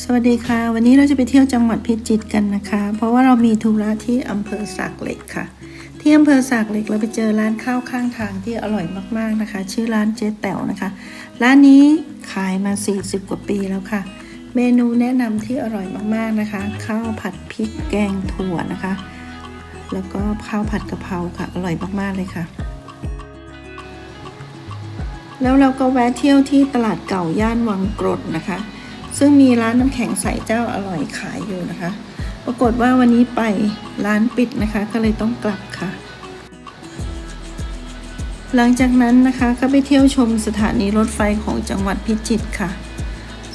สวัสดีค่ะ วันนี้เราจะไปเที่ยวจังหวัดพิจิตรกันนะคะ เพราะว่าเรามีธุระที่อำเภอสากเหล็กค่ะ ที่อำเภอสากเหล็กเราไปเจอร้านข้าวข้างทางที่อร่อยมากๆนะคะ ชื่อร้านเจ๊แต๋วนะคะ ร้านนี้ขายมา 40 กว่าปีแล้วค่ะ เมนูแนะนำที่อร่อยมากๆนะคะ ข้าวผัดพริกแกงถั่วนะคะ แล้วก็ข้าวผัดกะเพราค่ะ อร่อยมากๆเลยค่ะแล้วเราก็แวะเที่ยวที่ตลาดเก่าย่านวังกรดนะคะ ซึ่งมีร้านน้ำแข็งใสเจ้าอร่อยขายอยู่นะคะ ปรากฏว่าวันนี้ไปร้านปิดนะคะ ก็เลยต้องกลับค่ะ หลังจากนั้นนะคะก็ไปเที่ยวชมสถานีรถไฟของจังหวัดพิจิตรค่ะ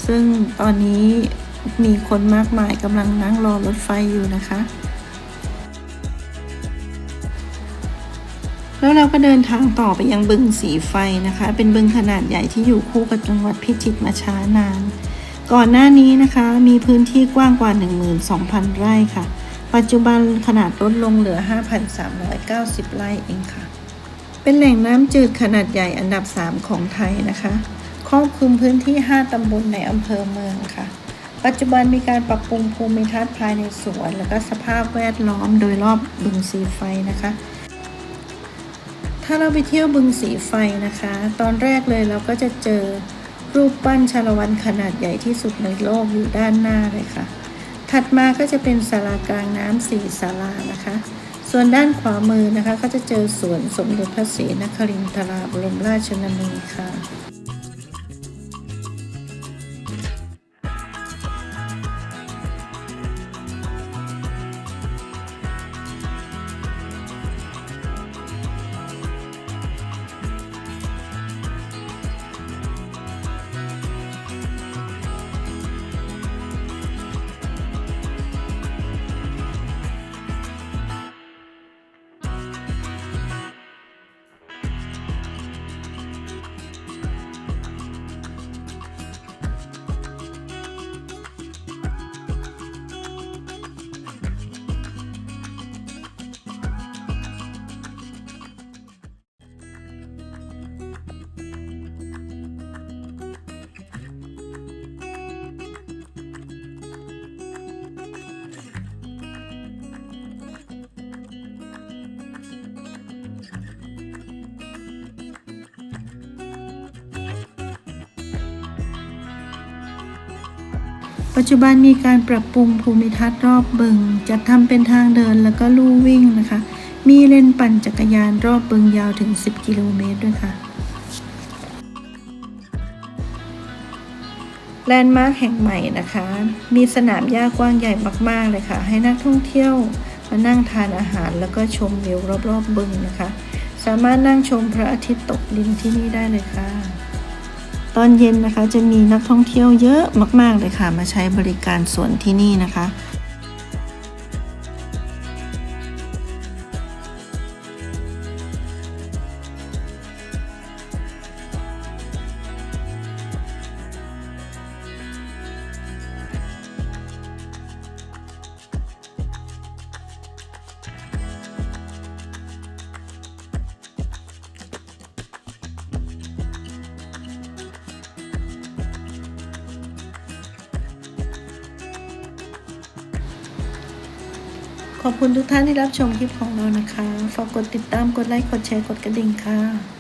ซึ่งตอนนี้มีคนมากมายกำลังนั่งรอรถไฟอยู่นะคะ แล้วเราก็เดินทางต่อไปยังบึงสีไฟนะคะ เป็นบึงขนาดใหญ่ที่อยู่คู่กับจังหวัดพิจิตรมาช้านาน ก่อนหน้านี้นะคะมีพื้นที่กว้างกว่า 12,000 ไร่ค่ะ ปัจจุบันขนาดลดลงเหลือ 5,390 ไร่เองค่ะ เป็นแหล่งน้ำจืดขนาดใหญ่อันดับ 3 ของไทยนะคะ ครอบคลุมพื้นที่ 5 ตำบลในอำเภอเมืองค่ะ ปัจจุบันมีการปรับปรุงภูมิทัศน์ภายในสวน และก็สภาพแวดล้อมโดยรอบบึงสีไฟนะคะ ถ้าเราไปเที่ยวบึงสีไฟนะคะ ตอนแรกเลยเราก็จะเจอ รูปปั้นชาละวันขนาดใหญ่ที่สุดในโลกอยู่ด้านหน้าเลยค่ะ ถัดมาก็จะเป็นศาลากลางน้ำสี่ศาลานะคะ ส่วนด้านขวามือนะคะ ก็จะเจอสวนสมเด็จพระศรีนครินทราบรมราชชนนีค่ะ ปัจจุบันมีการปรับปรุงภูมิทัศน์รอบบึง จัดทำเป็นทางเดินแล้วก็ลู่วิ่งนะคะ มีเลนปั่นจักรยานรอบบึงยาวถึง 10 กิโลเมตรด้วยค่ะ แลนด์มาร์คแห่งใหม่นะคะ มีสนามหญ้ากว้างใหญ่มากๆเลยค่ะ ให้นักท่องเที่ยวมานั่งทานอาหารแล้วก็ชมวิวรอบๆบึงนะคะ สามารถนั่งชมพระอาทิตย์ตกดินที่นี่ได้เลยค่ะ ตอนเย็นนะคะจะมีนักท่องเที่ยวเยอะมาก ๆ เลยค่ะ มาใช้บริการสวนที่นี่นะคะ ขอบคุณทุกท่านที่รับชมคลิปของเรานะคะ ฝากกดติดตาม กดไลค์ กดแชร์ กดกระดิ่งค่ะ